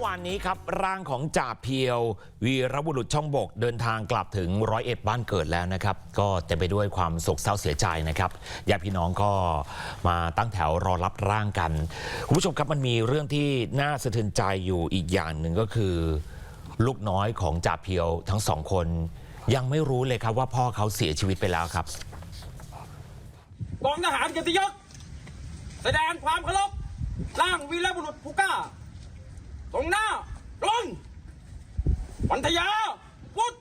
อวานนี้ครับ ร่างของจ่าเพียว วีรบุรุษช่องบกเดินทางกลับถึงร้อยเอ็ดบ้านเกิดแล้วนะครับ ก็เต็มไปด้วยความโศกเศร้าเสียใจนะครับญาติพี่น้องก็มาตั้งแถวรอรับร่างกันคุณผู้ชมครับมันมีเรื่องที่น่าสะเทือนใจอยู่อีกอย่างหนึ่งก็คือ ลูกน้อยของจ่าเพียวทั้งสองคน ยังไม่รู้เลยครับว่าพ่อเขาเสียชีวิตไปแล้วครับกองทหารเกียรติยศแสดงความเคารพร่างวีรบุรุษผู้กล้า ตรงหน้าลงวันทยาวุฒ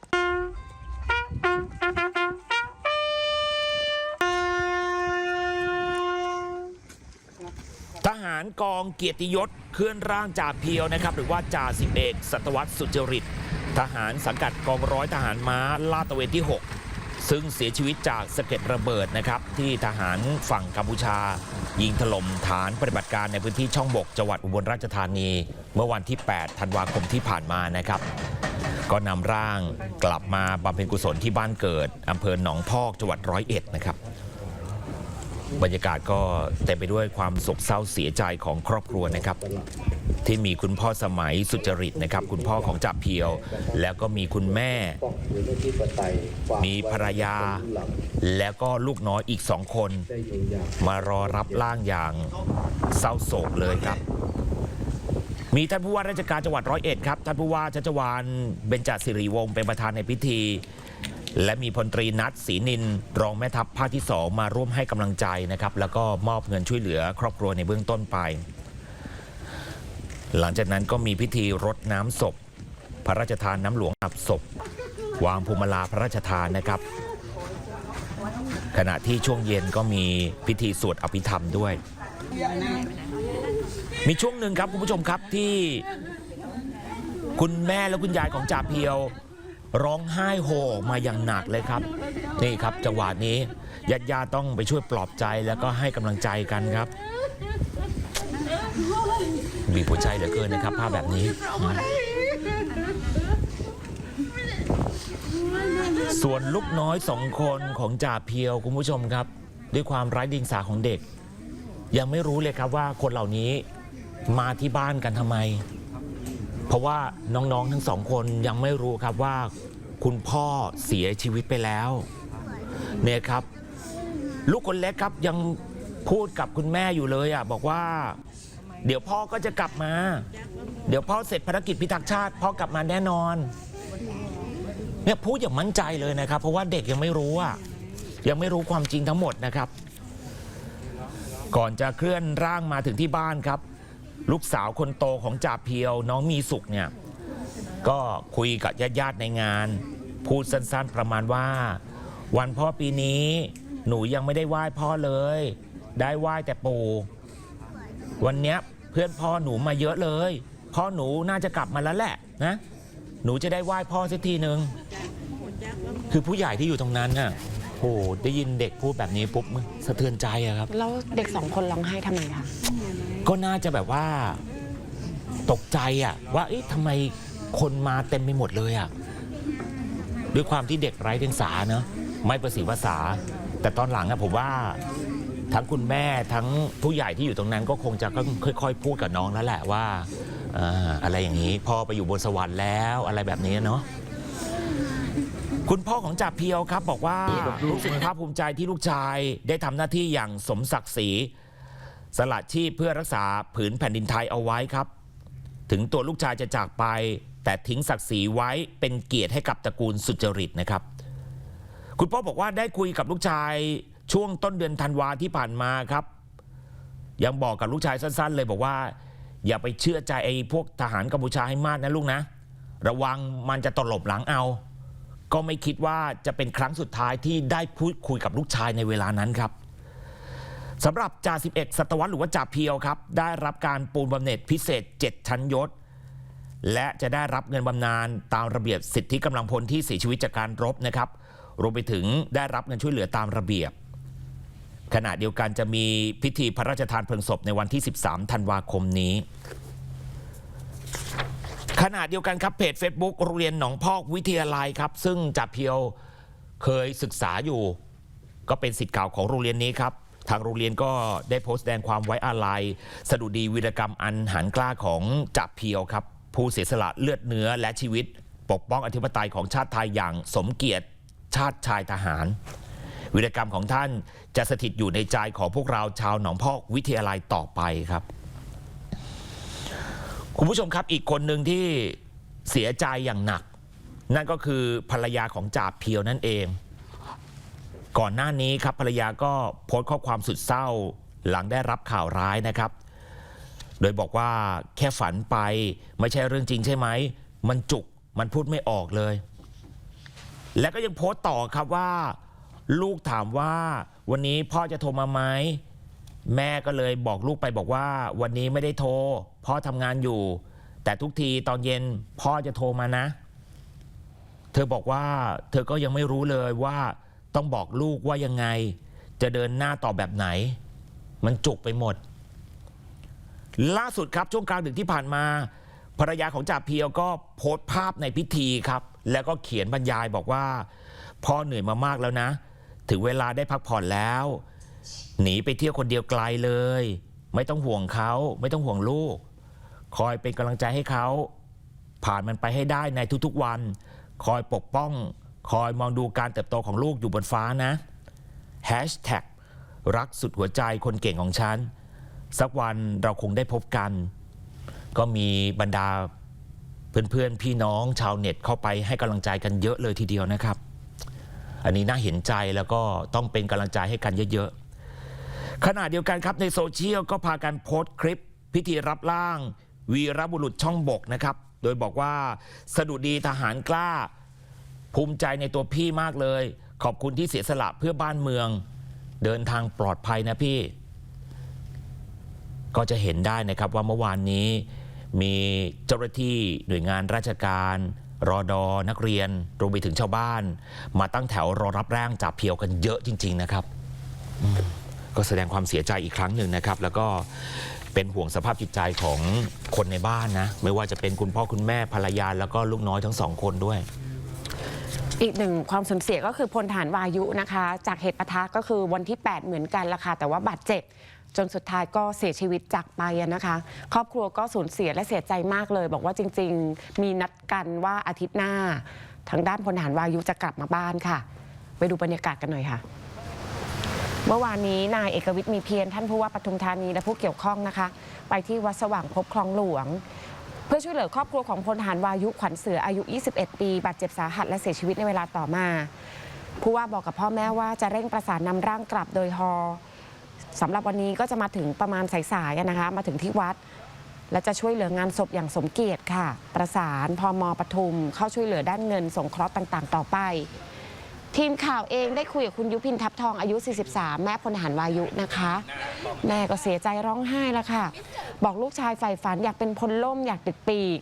ทหารกองเกียรติยศเคลื่อนร่างจ่าเพียวนะครับ หรือว่าจ่าสิบเอกสัตวัตสุจริต ทหารสังกัดกองร้อยทหารม้าลาดตระเวนที่ 6 ซึ่งเสียชีวิตจากสะเก็ดระเบิดนะครับที่ทหารฝั่งกัมพูชา ยิงถล่มฐานปฏิบัติการในพื้นที่ช่องบกจังหวัดอุบลราชธานี เมื่อวันที่ 8 ธันวาคมที่ผ่านมานะครับ ก็นำร่างกลับมาบำเพ็ญกุศลที่บ้านเกิดอำเภอหนองพอกจังหวัดร้อยเอ็ดนะครับ บรรยากาศก็เต็มไปด้วยความโศกเศร้าเสียใจของครอบครัวนะครับ ที่มีคุณพ่อสมัยสุจริตนะครับ คุณพ่อของจ่าเพียว แล้วก็มีคุณแม่ มีภรรยา แล้วก็ลูกน้อยอีกสองคน มารอรับร่างอย่างเศร้าโศกเลยครับมีท่านผู้ว่าราชการจังหวัดร้อยเอ็ดครับ ท่านผู้ว่าชัชวานเบญจศิริวงศ์เป็นประธานในพิธี และมีพลตรีนัทศรีนิน รองแม่ทัพภาคที่สองมาร่วมให้กำลังใจนะครับ แล้วก็มอบเงินช่วยเหลือครอบครัวในเบื้องต้นไป หลังจากนั้นก็มีพิธีรดน้ำศพ พระราชทานน้ำหลวงอาบศพ วางภูมิลาพระราชทานนะครับ ขณะที่ช่วงเย็นก็มีพิธีสวดอภิธรรมด้วย มีช่วงหนึ่งครับคุณผู้ชมครับที่ คุณแม่และคุณยายของจ่าเพียว ร้องไห้โฮมาอย่างหนักเลยครับ นี่ครับจังหวะนี้ญาติญาติต้องไปช่วยปลอบใจแล้วก็ให้กำลังใจกันครับบีบหัวใจเหลือเกินนะครับภาพแบบนี้ ส่วนลูกน้อยสองคนของจ่าเพียวคุณผู้ชมครับ ด้วยความไร้ดียงสาของเด็ก ยังไม่รู้เลยครับว่าคนเหล่านี้มาที่บ้านกันทำไม เพราะว่าน้องๆทั้งสองคนยังไม่รู้ครับว่าคุณพ่อเสียชีวิตไปแล้วเนี่ยครับ ลูกคนเล็กครับยังพูดกับคุณแม่อยู่เลยอะบอกว่า เดี๋ยวพ่อก็จะกลับมา เดี๋ยวพ่อเสร็จภารกิจพิทักษ์ชาติพ่อกลับมาแน่นอนเนี่ยพูดอย่างมั่นใจเลยนะครับ เพราะว่าเด็กยังไม่รู้อะยังไม่รู้ความจริงทั้งหมดนะครับ ก่อนจะเคลื่อนร่างมาถึงที่บ้านครับ ลูกสาวคนโตของจ่าเพียวน้องมีสุขเนี่ย ก็คุยกับญาติๆในงาน พูดสั้นๆประมาณว่า วันพ่อปีนี้หนูยังไม่ได้ไหว้พ่อเลย ได้ไหว้แต่ปู่วันเนี้ยเพื่อนพ่อหนูมาเยอะเลย พ่อหนูน่าจะกลับมาแล้วแหละนะหนูจะได้ไหว้พ่อสักทีหนึ่งคือผู้ใหญ่ที่อยู่ตรงนั้นน่ะโหได้ยินเด็กพูดแบบนี้ปุ๊บมันสะเทือนใจอะครับ แล้วเด็กสองคนร้องไห้ทำไมคะ ก็น่าจะแบบว่าตกใจอะว่าเอ๊ะทำไมคนมาเต็มไปหมดเลยอะด้วยความที่เด็กไร้เดียงสาเนอะไม่ประสีภาษา แต่ตอนหลังอะผมว่าทั้งคุณแม่ทั้งผู้ใหญ่ที่อยู่ตรงนั้นก็คงจะค่อยๆ พูดกับน้องแล้วแหละว่าเอ่ออะไรอย่างนี้พ่อไปอยู่บนสวรรค์แล้วอะไรแบบนี้เนาะคุณพ่อของจ่าเพียวครับ บอกว่ารู้สึกภาคภูมิใจที่ลูกชายได้ทำหน้าที่อย่างสมศักดิ์ศรี สละชีพเพื่อรักษาผืนแผ่นดินไทยเอาไว้ครับ ถึงตัวลูกชายจะจากไป แต่ทิ้งศักดิ์ศรีไว้เป็นเกียรติให้กับตระกูลสุจริตนะครับ คุณพ่อบอกว่าได้คุยกับลูกชายช่วงต้นเดือนธันวาที่ผ่านมาครับ ยังบอกกับลูกชายสั้น ๆ เลยบอกว่า อย่าไปเชื่อใจไอ้พวกทหารกัมพูชาให้มากนะลูกนะ ระวังมันจะตลบหลังเอา ก็ไม่คิดว่าจะเป็นครั้งสุดท้ายที่ได้พูดคุยกับลูกชายในเวลานั้นครับ สำหรับจ่าสิบเอกสัตวัตหรือว่าจ่าเพียวครับ ได้รับการปูนบำเหน็จพิเศษ 7 ชั้นยศ และจะได้รับเงินบำนาญตามระเบียบสิทธิกำลังพลที่เสียชีวิตจากการรบนะครับรวมไปถึงได้รับเงินช่วยเหลือตามระเบียบ ขณะเดียวกันจะมีพิธีพระราชทานเพลิงศพในวันที่ 13 ธันวาคมนี้ขณะเดียวกันครับเพจ Facebook โรงเรียนหนองพอกวิทยาลัยครับ ซึ่งจ่าเพียวเคยศึกษาอยู่ ก็เป็นสิทธิ์เก่าของโรงเรียนนี้ครับ ทางโรงเรียนก็ได้โพสต์แสดงความไว้อาลัยสดุดีวีรกรรมอันหันกล้าของจ่าเพียวครับ ผู้เสียสละเลือดเนื้อและชีวิต ปกป้องอธิปไตยของชาติไทยอย่างสมเกียรติชาติชายทหารวิรกรรมของท่านจะสถิตอยู่ในใจของพวกเราชาวหนองพอกวิทยาลัยต่อไปครับ คุณผู้ชมครับอีกคนหนึ่งที่เสียใจอย่างหนัก นั่นก็คือภรรยาของจ่าเพียวนั่นเอง ก่อนหน้านี้ครับภรรยาก็โพสต์ข้อความสุดเศร้า หลังได้รับข่าวร้ายนะครับ โดยบอกว่าแค่ฝันไปไม่ใช่เรื่องจริงใช่ไหม มันจุกมันพูดไม่ออกเลย และก็ยังโพสต์ต่อครับว่า ลูกถามว่าวันนี้พ่อจะโทรมาไหมแม่ก็เลยบอกลูกไปบอกว่า วันนี้ไม่ได้โทร พ่อทำงานอยู่ แต่ทุกทีตอนเย็นพ่อจะโทรมานะ เธอบอกว่า เธอก็ยังไม่รู้เลยว่า ต้องบอกลูกว่ายังไง จะเดินหน้าต่อแบบไหน มันจุกไปหมด ล่าสุดครับช่วงกลางดึกที่ผ่านมา ภรรยาของจ่าเพียวก็โพสต์ภาพในพิธีครับ แล้วก็เขียนบรรยายบอกว่า พ่อเหนื่อยมามากแล้วนะ ถึงเวลาได้พักผ่อนแล้ว หนีไปเที่ยวคนเดียวไกลเลย ไม่ต้องห่วงเขาไม่ต้องห่วงลูก คอยเป็นกำลังใจให้เขาผ่านมันไปให้ได้ในทุกๆวัน คอยปกป้อง คอยมองดูการเติบโตของลูกอยู่บนฟ้านะ Hashtag รักสุดหัวใจคนเก่งของฉัน สักวันเราคงได้พบกัน ก็มีบรรดาเพื่อนๆ พี่น้องชาวเน็ตเข้าไปให้กำลังใจกันเยอะเลยทีเดียวนะครับ อันนี้น่าเห็นใจแล้วก็ต้องเป็นกำลังใจให้กันเยอะๆ ขณะเดียวกันครับในโซเชียลก็พากันโพสต์คลิป พิธีรับร่าง วีรบุรุษช่องบกนะครับ โดยบอกว่าสดุดีทหารกล้า ภูมิใจในตัวพี่มากเลย ขอบคุณที่เสียสละเพื่อบ้านเมือง เดินทางปลอดภัยนะพี่ ก็จะเห็นได้นะครับว่าเมื่อวานนี้ มีเจ้าหน้าที่หน่วยงานราชการรอดอนักเรียนรวมไปถึงชาวบ้าน มาตั้งแถวรอรับร่างจับเพียวกันเยอะจริง ๆ นะครับ ก็แสดงความเสียใจอีกครั้งหนึ่งนะครับ แล้วก็เป็นห่วงสภาพจิตใจของคนในบ้านนะ ไม่ว่าจะเป็นคุณพ่อคุณแม่ภรรยาแล้วก็ลูกน้อยทั้งสองคนด้วย อีกหนึ่งความสูญเสียก็คือพลฐานวายุนะคะ จากเหตุปะทะก็คือวันที่ 8 เหมือนกันละค่ะแต่ว่าบาดเจ็บจนสุดท้ายก็เสียชีวิตจากไปนะคะ ครอบครัวก็สูญเสียและเสียใจมากเลย บอกว่าจริง ๆ มีนัดกันว่าอาทิตย์หน้า ทางด้านพลฐานวายุจะกลับมาบ้านค่ะ ไปดูบรรยากาศกันหน่อยค่ะ เมื่อวานนี้นายเอกวิทย์มีเพียรท่านผู้ว่าปทุมธานีและผู้เกี่ยวข้องนะคะ ไปที่วัดสว่างพบคลองหลวง เพื่อช่วยเหลือครอบครัวของพลทหารวายุขวัญเสืออายุ 21 ปีบาดเจ็บสาหัสและเสียชีวิตในเวลาต่อมา ผู้ว่าบอกกับพ่อแม่ว่าจะเร่งประสานนำร่างกลับโดยฮอสำหรับวันนี้ก็จะมาถึงประมาณสายๆนะคะ มาถึงที่วัด และจะช่วยเหลืองานศพอย่างสมเกียรติค่ะ ประสานพมปทุมเข้าช่วยเหลือด้านเงินสงเคราะห์ต่างๆ ต่อไป ทีมข่าวเองได้คุยกับคุณยุพินทับทองอายุ 43 แม่พลทหารวายุนะคะ แม่ก็เสียใจร้องไห้แล้วค่ะ บอกลูกชายใฝ่ฝันอยากเป็นพลล่มอยากติดปีก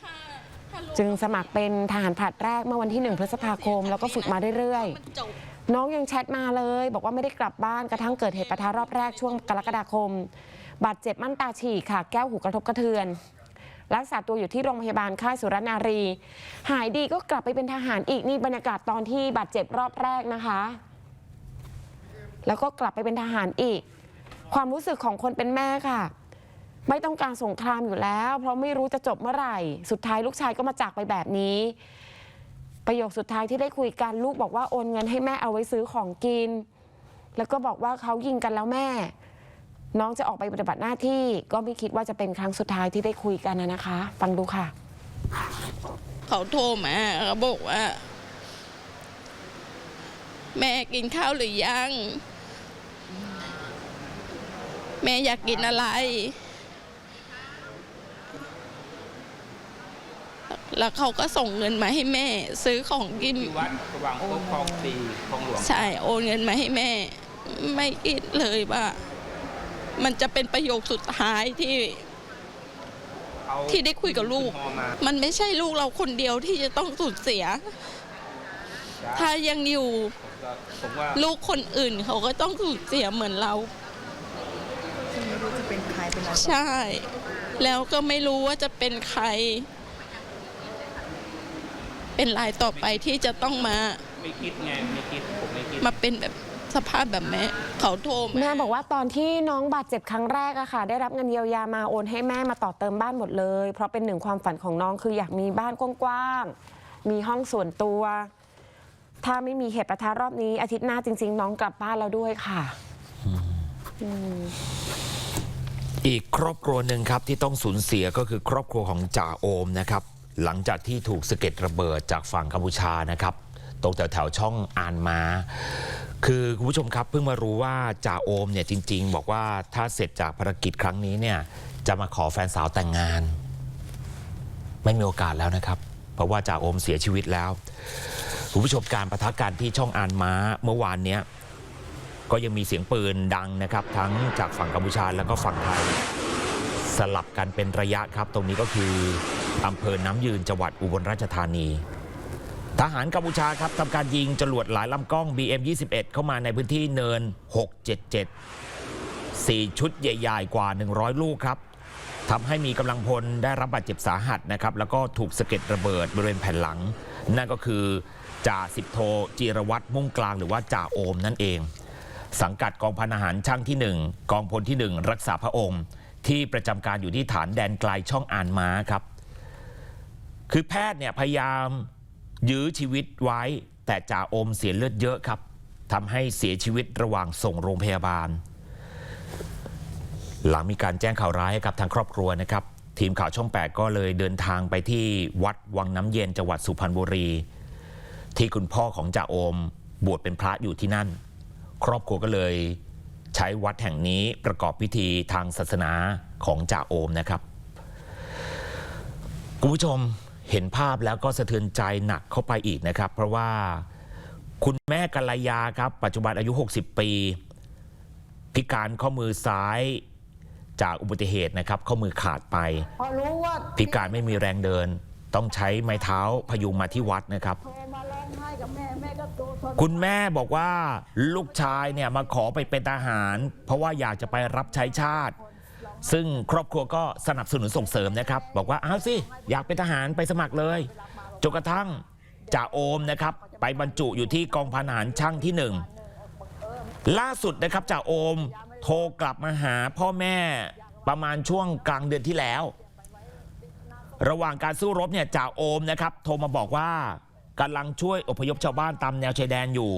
จึงสมัครเป็นทหารผลัดแรกเมื่อวันที่ 1 พฤษภาคม แล้วก็ฝึกมาเรื่อยๆ น้องยังแชทมาเลย บอกว่าไม่ได้กลับบ้านกระทั่งเกิดเหตุปะทะรอบแรกช่วงกรกฎาคม บาดเจ็บมั่นตาฉีกค่ะ แก้วหูกระทบกระเทือน รักษาตัวอยู่ที่โรงพยาบาลค่ายสุรนารี หายดีก็กลับไปเป็นทหารอีกนี่บรรยากาศตอนที่บาดเจ็บรอบแรกนะคะ แล้วก็กลับไปเป็นทหารอีก ความรู้สึกของคนเป็นแม่ค่ะ ไม่ต้องการสงครามอยู่แล้ว เพราะไม่รู้จะจบเมื่อไหร่ สุดท้ายลูกชายก็มาจากไปแบบนี้ ประโยคสุดท้ายที่ได้คุยกันลูกบอกว่าโอนเงินให้แม่เอาไว้ซื้อของกิน แล้วก็บอกว่าเขายิงกันแล้วแม่ น้องจะออกไปปฏิบัติหน้าที่ก็ไม่คิดว่าจะเป็นครั้งสุดท้ายที่ได้คุยกันนะนะคะ ฟังดูค่ะ เขาโทรมาเขาบอกว่า แม่กินข้าวหรือยัง แม่อยากกินอะไร แล้วเขาก็ส่งเงินมาให้แม่ ซื้อของกินที่วัดสว่างพบคลองสี่คลองหลวง ใช่ โอนเงินมาให้แม่ ไม่คิดเลยว่า มันจะเป็นประโยคสุดท้ายที่เขาที่ได้คุยกับลูกพอมามันไม่ใช่ลูกเราคนเดียวที่จะต้องสูญเสีย ถ้ายังอยู่ผมว่าลูกคนอื่นเขาก็ต้องสูญเสียเหมือนเราไม่รู้จะเป็นใครเป็นอะไรใช่ แล้วก็ไม่รู้ว่าจะเป็นใคร เป็นรายต่อไปที่จะต้องมา ไม่คิดไงไม่คิดผมไม่คิดมาเป็นแบบ สสภาพแบบแม่เขาโทรมาแม่บอกว่าตอนที่น้องบาดเจ็บครั้งแรกอะค่ะ ได้รับเงินเยียวยามาโอนให้แม่มาต่อเติมบ้านหมดเลย เพราะเป็นหนึ่งความฝันของน้องคืออยากมีบ้านกว้างๆมีห้องส่วนตัว ถ้าไม่มีเหตุประทะรอบนี้อาทิตย์หน้าจริง ๆ น้องกลับบ้านแล้วด้วยค่ะอีกครอบครัวหนึ่งครับที่ต้องสูญเสียก็คือครอบครัวของจ่าโอมนะครับ หลังจากที่ถูกสะเก็ดระเบิดจากฝั่งกัมพูชานะครับตรงแถวแถวๆช่องอานมา คือคุณผู้ชมครับเพิ่งมารู้ว่าจ่าโอมเนี่ยจริง ๆ บอกว่าถ้าเสร็จจากภารกิจครั้งนี้เนี่ยจะมาขอแฟนสาวแต่งงาน ไม่มีโอกาสแล้วนะครับ เพราะว่าจ่าโอมเสียชีวิตแล้วคุณผู้ชมการประทะกันที่ช่องอานม้าเมื่อวานเนี้ยก็ยังมีเสียงปืนดังนะครับ ทั้งจากฝั่งกัมพูชาแล้วก็ฝั่งไทย สลับกันเป็นระยะครับ ตรงนี้ก็คืออำเภอน้ำยืนจังหวัดอุบลราชธานี ทหารกัมพูชาครับทำการยิงจรวดหลายลำกล้อง BM21 เข้ามาในพื้นที่เนิน 677 4 ชุดใหญ่ๆ กว่า 100 ลูกครับทำให้มีกำลังพลได้รับบาดเจ็บสาหัสนะครับ แล้วก็ถูกสะเก็ดระเบิดบริเวณแผ่นหลัง นั่นก็คือจ่าสิบโทจีรวัตรมุ่งกลางหรือว่าจ่าโอมนั่นเอง สังกัดกองพันอาหารช่างที่ 1 กองพลที่ 1 รักษาพระองค์ ที่ประจำการอยู่ที่ฐานแดนไกลช่องอ่านม้าครับ คือแพทย์เนี่ยพยายาม ยื้อชีวิตไว้ แต่จ่าโอมเสียเลือดเยอะครับทำให้เสียชีวิตระหว่างส่งโรงพยาบาล หลังมีการแจ้งข่าวร้ายให้กับทางครอบครัวนะครับ ทีมข่าวช่อง 8 ก็เลยเดินทางไปที่วัดวังน้ำเย็นจังหวัดสุพรรณบุรี ที่คุณพ่อของจ่าโอมบวชเป็นพระอยู่ที่นั่น ครอบครัวก็เลยใช้วัดแห่งนี้ประกอบพิธีทางศาสนาของจ่าโอมนะครับ คุณผู้ชม เห็นภาพแล้วก็สะเทือนใจหนักเข้าไปอีกนะครับ เพราะว่าคุณแม่กัลยาครับ ปัจจุบันอายุ 60 ปี พิการข้อมือซ้ายจากอุบัติเหตุนะครับ ข้อมือขาดไป พอรู้ว่าพิการไม่มีแรงเดิน ต้องใช้ไม้เท้าพยุงมาที่วัดนะครับ โทรมาร้องไห้กับแม่แม่ก็โทรทนคุณแม่บอกว่าลูกชายเนี่ยมาขอไปเป็นทหาร เพราะว่าอยากจะไปรับใช้ชาติ ซึ่งครอบครัวก็สนับสนุนส่งเสริมนะครับ บอกว่าอ้าวสิ อยากเป็นทหารไปสมัครเลยจนกระทั่งจ่าโอมนะครับ ไปบรรจุอยู่ที่กองพันทหารช่างที่หนึ่งล่าสุดนะครับจ่าโอมโทรกลับมาหาพ่อแม่ประมาณช่วงกลางเดือนที่แล้ว ระหว่างการสู้รบเนี่ยจ่าโอมนะครับ โทรมาบอกว่ากำลังช่วยอพยพชาวบ้านตามแนวชายแดนอยู่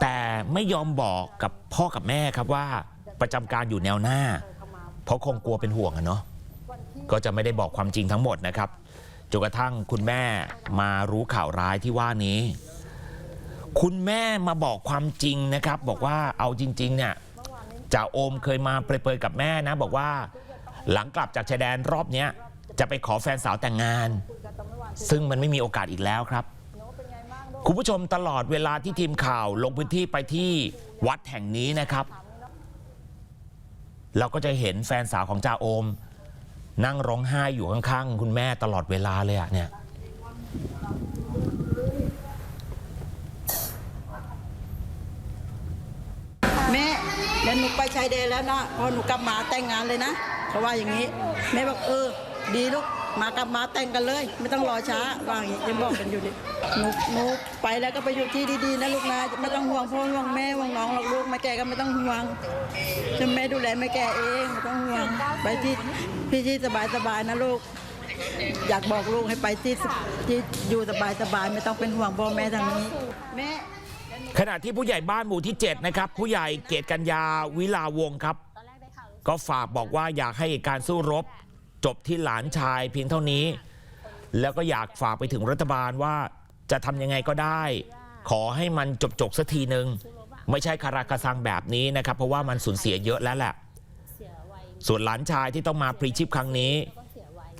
แต่ไม่ยอมบอกกับพ่อกับแม่ครับว่าประจำการอยู่แนวหน้า เพราะคงกลัวเป็นห่วงอะเนาะก็จะไม่ได้บอกความจริงทั้งหมดนะครับจนกระทั่งคุณแม่มารู้ข่าวร้ายที่ว่านี้ คุณแม่มาบอกความจริงนะครับ บอกว่าเอาจริงๆเนี่ยจ่าโอมเคยมาเปรยๆกับแม่นะ บอกว่าหลังกลับจากชายแดนรอบเนี้ยจะไปขอแฟนสาวแต่งงาน ซึ่งมันไม่มีโอกาสอีกแล้วครับ คุณผู้ชมตลอดเวลาที่ทีมข่าวลงพื้นที่ไปที่วัดแห่งนี้นะครับ เราก็จะเห็นแฟนสาวของจ่าโอม นั่งร้องไห้อยู่ข้างๆ คุณแม่ตลอดเวลาเลยอะเนี่ยแม่เดี๋ยวหนูไปชายแดนแล้วนะพอหนูกลับมาแต่งงานเลยนะเขาว่าอย่างนี้ แม่บอกเออ ดีลูก มากลับมาแต่งกันเลย ไม่ต้องรอช้าว่าอย่างนี้ยังบอกกันอยู่ดิหนูหนูไปแล้วก็ไปอยู่ที่ดีๆนะลูกนะไม่ต้องห่วงพ่อห่วงแม่ห่วงน้องหรอกลูกแม่แก่ก็ไม่ต้องห่วงจะแม่ดูแลแม่แก่เองไม่ต้องห่วงไปที่พี่ที่สบายๆนะลูกอยากบอกลูกให้ไปที่ที่อยู่สบายๆไม่ต้องเป็นห่วงพ่อแม่ทางนี้แม่ขณะที่ผู้ใหญ่บ้านหมู่ที่ 7 นะครับ ผู้ใหญ่เกตกัญญาวิลาวงศ์ครับ ก็ฝากบอกว่าอยากให้การสู้รบ จบที่หลานชายเพียงเท่านี้ แล้วก็อยากฝากไปถึงรัฐบาลว่าจะทำยังไงก็ได้ ขอให้มันจบจบๆสักทีหนึ่งไม่ใช่คาราคาซังแบบนี้นะครับ เพราะว่ามันสูญเสียเยอะแล้วแหละ ส่วนหลานชายที่ต้องมาพลีชีพครั้งนี้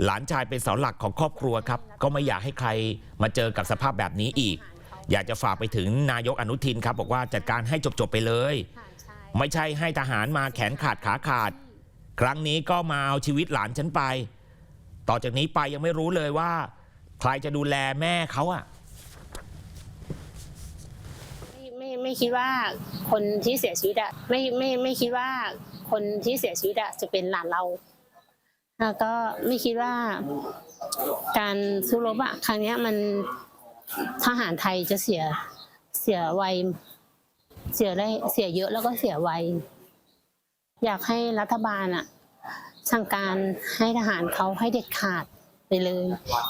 หลานชายเป็นเสาหลักของครอบครัวครับ ก็ไม่อยากให้ใครมาเจอกับสภาพแบบนี้อีก อยากจะฝากไปถึงนายกอนุทินครับ บอกว่าจัดการให้จบๆไปเลย ไม่ใช่ให้ทหารมาแขนขาดขาขาด ครั้งนี้ก็มาเอาชีวิตหลานฉันไป ต่อจากนี้ไปยังไม่รู้เลยว่า ใครจะดูแลแม่เขาอะไม่ไม่ไม่คิดว่าคนที่เสียชีวิตอะไม่ไม่ไม่คิดว่าคนที่เสียชีวิตอะจะเป็นหลานเรา แล้วก็ไม่คิดว่า การสู้รบอะครั้งเนี้ยมันทหารไทยจะเสียเสียไวเสียได้เสียเยอะแล้วก็เสียไว อยากให้รัฐบาลอะสั่งการให้ทหารเขาให้เด็ดขาดไปเลย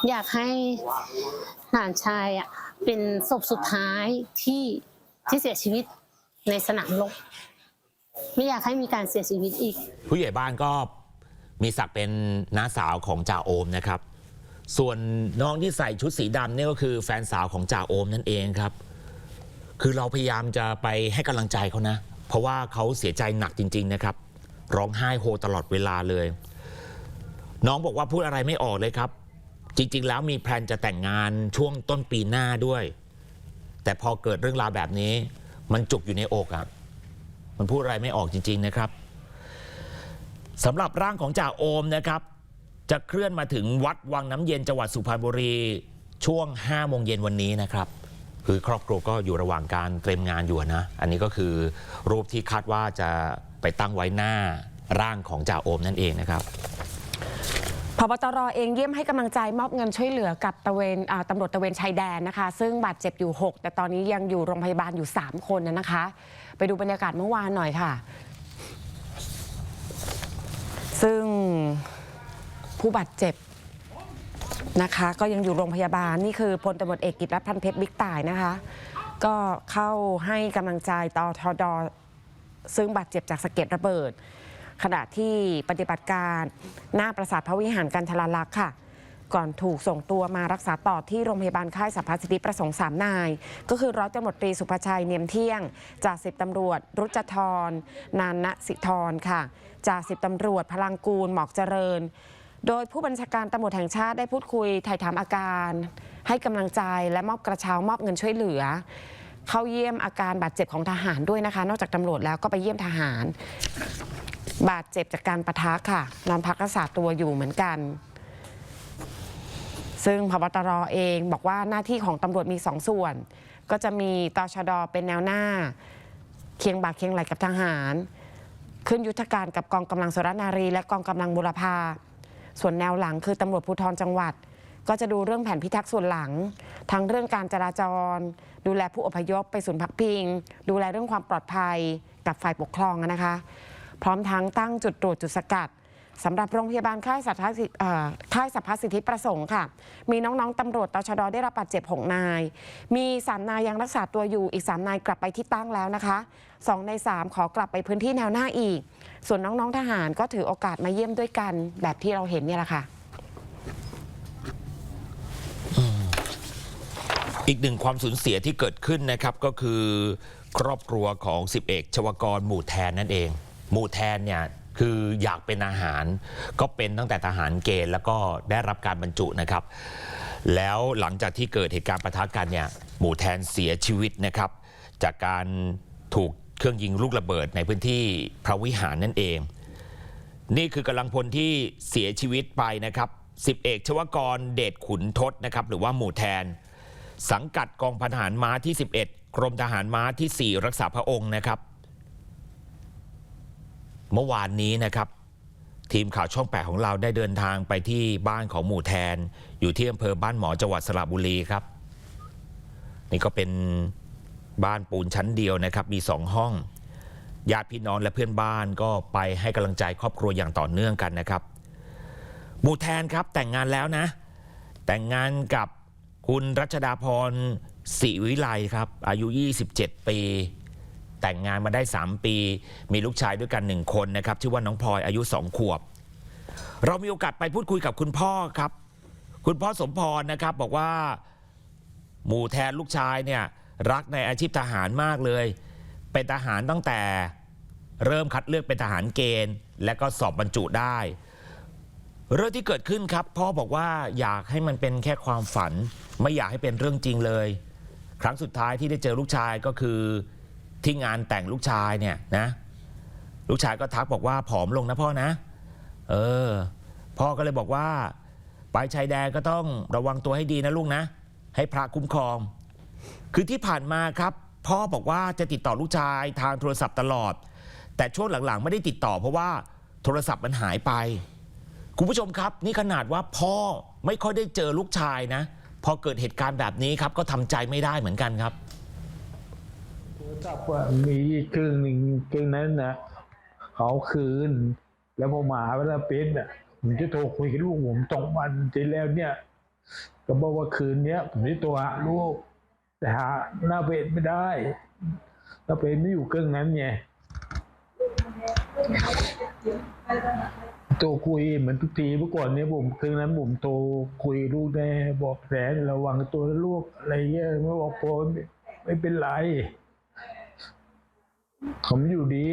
อยากให้หลานชายอะเป็นศพสุดท้ายที่ที่เสียชีวิตในสนามรบไม่อยากให้มีการเสียชีวิตอีก ผู้ใหญ่บ้านก็มีศักดิ์เป็นน้าสาวของจ่าโอมนะครับ ส่วนน้องที่ใส่ชุดสีดำเนี่ยก็คือแฟนสาวของจ่าโอมนั่นเองครับ คือเราพยายามจะไปให้กำลังใจเขานะ เพราะว่าเขาเสียใจหนักจริง ๆ นะครับ ร้องไห้โฮตลอดเวลาเลย น้องบอกว่าพูดอะไรไม่ออกเลยครับ จริง ๆ แล้วมีแพลนจะแต่งงานช่วงต้นปีหน้าด้วย แต่พอเกิดเรื่องราวแบบนี้ มันจุกอยู่ในอกอะมันพูดอะไรไม่ออกจริง ๆ นะครับสำหรับร่างของจ่าโอมนะครับ จะเคลื่อนมาถึงวัดวังน้ำเย็นจังหวัดสุพรรณบุรีช่วง5โมงเย็นวันนี้นะครับ คือครอบครัวก็อยู่ระหว่างการเตรียมงานอยู่นะ อันนี้ก็คือรูปที่คาดว่าจะไปตั้งไว้หน้าร่างของจ่าโอมนั่นเองนะครับพบตรเองเยี่ยมให้กำลังใจมอบเงินช่วยเหลือกับตะเวนตำรวจตะเวนชายแดนนะคะ ซึ่งบาดเจ็บอยู่ 6 แต่ตอนนี้ยังอยู่โรงพยาบาลอยู่ 3 คนนะนะคะ ไปดูบรรยากาศเมื่อวานหน่อยค่ะ ซึ่งผู้บาดเจ็บ นะคะ ก็ยังอยู่โรงพยาบาลนี่คือพลตำรวจเอกกิตติพันธ์เพชรบิ๊กต่ายนะคะ ก็เข้าให้กำลังใจตอทอดอซึ่งบาดเจ็บจากสะเก็ดระเบิด ขณะที่ปฏิบัติการหน้าปราสาทพระวิหารกันทราลักษ์ค่ะ ก่อนถูกส่งตัวมารักษาต่อที่โรงพยาบาลค่ายสัพพสิทธิประสงค์สามนาย ก็คือร้อยตำรวจตรีสุภชัยเนียมเที่ยงจ่าสิบตำรวจ รุจทร นานณสิทรค่ะจ่าสิบตำรวจพลังกูลหมอกเจริญ โดยผู้บัญชาการตำรวจแห่งชาติได้พูดคุยถ่ายถามอาการ ให้กำลังใจและมอบกระเช้ามอบเงินช่วยเหลือ เข้าเยี่ยมอาการบาดเจ็บของทหารด้วยนะคะ นอกจากตำรวจแล้วก็ไปเยี่ยมทหาร บาดเจ็บจากการประทะค่ะ นอนพักรักษาตัวอยู่เหมือนกัน ซึ่งพบตรเองบอกว่าหน้าที่ของตำรวจมีสองส่วน ก็จะมีตชดเป็นแนวหน้า เคียงบ่าเคียงไหลกับทหาร ขึ้นยุทธการกับกองกำลังสุรนารี และกองกำลังบุรพา ส่วนแนวหลังคือตำรวจภูธรจังหวัด ก็จะดูเรื่องแผนพิทักษ์ส่วนหลัง ทั้งเรื่องการจราจร ดูแลผู้อพยพไปศูนย์พักพิง ดูแลเรื่องความปลอดภัยกับฝ่ายปกครองนะคะ พร้อมทั้งตั้งจุดตรวจจุดสกัด สำหรับโรงพยาบาลค่ายสัพพสิทธิค่ายสัพพสิทธิประสงค์ค่ะ มีน้องๆตำรวจตชดได้รับบาดเจ็บหกนาย มี 3 นายยังรักษาตัวอยู่อีก 3 นายกลับไปที่ตั้งแล้วนะคะ 2 ใน 3 ขอกลับไปพื้นที่แนวหน้าอีก ส่วนน้องๆทหารก็ถือโอกาสมาเยี่ยมด้วยกัน แบบที่เราเห็นเนี่ยแหละค่ะ อีกหนึ่งความสูญเสียที่เกิดขึ้นนะครับก็คือ ครอบครัวของสิบเอกชวกรหมู่แทนนั่นเอง หมู่แทนเนี่ย คืออยากเป็นอาหาร ก็เป็นตั้งแต่ทหารเกณฑ์แล้วก็ได้รับการบรรจุนะครับ แล้วหลังจากที่เกิดเหตุการณ์ประทะกันเนี่ยหมู่แทนเสียชีวิตนะครับ จากการถูกเครื่องยิงลูกระเบิดในพื้นที่พระวิหารนั่นเอง นี่คือกำลังพลที่เสียชีวิตไปนะครับสิบเอกชวกรเดชขุนทศนะครับหรือว่าหมู่แทน สังกัดกองพันทหารม้าที่ 11 กรมทหารม้าที่ 4 รักษาพระองค์นะครับ เมื่อวานนี้นะครับ ทีมข่าวช่องแปดของเราได้เดินทางไปที่บ้านของหมู่แทน อยู่ที่อำเภอบ้านหมอจังหวัดสระบุรีครับ นี่ก็เป็นบ้านปูนชั้นเดียวนะครับ มีสองห้องญาติพี่น้องและเพื่อนบ้านก็ไปให้กำลังใจครอบครัวอย่างต่อเนื่องกันนะครับ หมู่แทนครับแต่งงานแล้วนะ แต่งงานกับคุณรัชดาพรศิวิไลครับ อายุ 27 ปี แต่งงานมาได้ 3 ปี มีลูกชายด้วยกัน 1 คนนะครับชื่อว่าน้องพลอยอายุ 2 ขวบ เรามีโอกาสไปพูดคุยกับคุณพ่อครับ คุณพ่อสมพรนะครับบอกว่าหมู่แทนลูกชายเนี่ยรักในอาชีพทหารมากเลย เป็นทหารตั้งแต่เริ่มคัดเลือกเป็นทหารเกณฑ์ และก็สอบบรรจุได้ เรื่องที่เกิดขึ้นครับพ่อบอกว่าอยากให้มันเป็นแค่ความฝัน ไม่อยากให้เป็นเรื่องจริงเลย ครั้งสุดท้ายที่ได้เจอลูกชายก็คือ ที่งานแต่งลูกชายเนี่ยนะ ลูกชายก็ทักบอกว่าผอมลงนะพ่อนะ เออ พ่อก็เลยบอกว่า ไปชายแดนก็ต้องระวังตัวให้ดีนะลูกนะ ให้พระคุ้มครอง คือที่ผ่านมาครับ พ่อบอกว่าจะติดต่อลูกชายทางโทรศัพท์ตลอด แต่ช่วงหลังๆ ไม่ได้ติดต่อ เพราะว่าโทรศัพท์มันหายไป คุณผู้ชมครับ นี่ขนาดว่าพ่อไม่ค่อยได้เจอลูกชายนะ พอเกิดเหตุการณ์แบบนี้ครับ ก็ทำใจไม่ได้เหมือนกันครับ ศัพท์ว่ามีครึ่งหนึ่งครึ่งนั้นนะเขาคืน แล้วพอมาเวลาเป็นอะผมจะโทรคุยกับลูกผมตรงวันที่แล้วเนี่ย ก็บอกว่าคืนเนี้ยผมจะโทรหาลูก แต่หาหน้าเพจไม่ได้หน้าเพจไม่อยู่เครื่องนั้นไงโทรคุยเหมือนทุกทีเมื่อก่อนเนี้ยผมคืนนั้นผมโทรคุยลูกแน่บอกแสนระวังตัวลูกอะไรเงี้ยไม่บอกโพไม่เป็นไร ผมอยู่ดี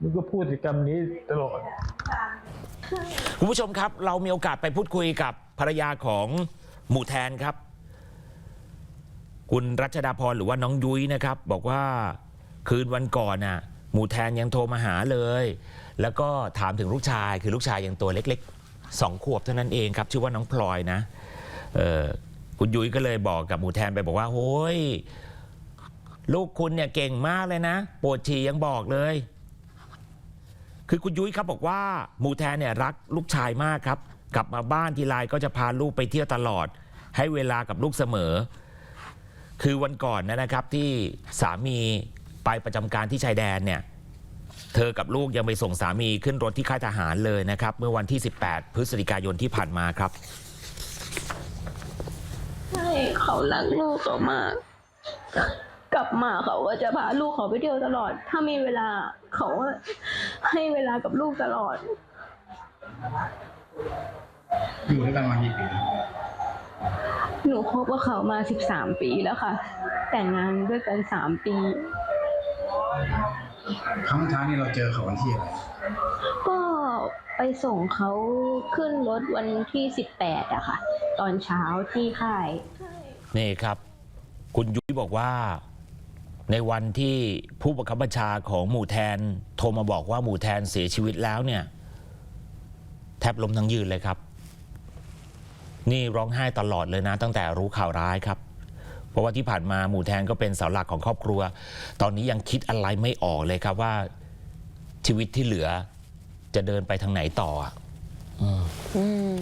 มันก็พูดกิจกรรมนี้ตลอด คุณผู้ชมครับ เรามีโอกาสไปพูดคุยกับภรรยาของหมู่แทนครับ คุณรัชดาพรหรือว่าน้องยุ้ยนะครับ บอกว่าคืนวันก่อนน่ะ หมู่แทนยังโทรมาหาเลย แล้วก็ถามถึงลูกชายคือลูกชายยังตัวเล็กๆสองขวบเท่านั้นเองครับ ชื่อว่าน้องพลอยนะ เออคุณยุ้ยก็เลยบอกกับหมู่แทนไปบอกว่าโอ้ย ลูกคุณเนี่ยเก่งมากเลยนะปวดฉี่ยังบอกเลย คือคุณยุ้ยครับบอกว่าหมูแทนเนี่ยรักลูกชายมากครับ กลับมาบ้านทีไรก็จะพาลูกไปเที่ยวตลอด ให้เวลากับลูกเสมอ คือวันก่อนนะครับที่สามีไปประจำการที่ชายแดนเนี่ยเธอกับลูกยังไปส่งสามีขึ้นรถที่ค่ายทหารเลยนะครับ เมื่อวันที่ 18 พฤศจิกายนที่ผ่านมาครับใช่เขารักลูกเขามาก กลับมาเขาก็จะพาลูกเขาไปเที่ยวตลอด ถ้ามีเวลาเขาก็ให้เวลากับลูกตลอด อยู่ด้วยกันมากี่ปีหนูคบกับเขามา13ปีแล้วค่ะ แต่งงานด้วยกัน3ปี ครั้งสุดท้ายนี่เราเจอเขาวันที่อะไรก็ไปส่งเขาขึ้นรถวันที่18อะค่ะ ตอนเช้าที่ค่าย นี่ครับ คุณยุ้ยบอกว่า ในวันที่ผู้บังคับบัญชาของหมู่แทน โทรมาบอกว่าหมู่แทนเสียชีวิตแล้วเนี่ย แทบล้มทั้งยืนเลยครับ นี่ร้องไห้ตลอดเลยนะ ตั้งแต่รู้ข่าวร้ายครับ เพราะว่าที่ผ่านมาหมู่แทนก็เป็นเสาหลักของครอบครัว ตอนนี้ยังคิดอะไรไม่ออกเลยครับว่าชีวิตที่เหลือจะเดินไปทางไหนต่ออะอืม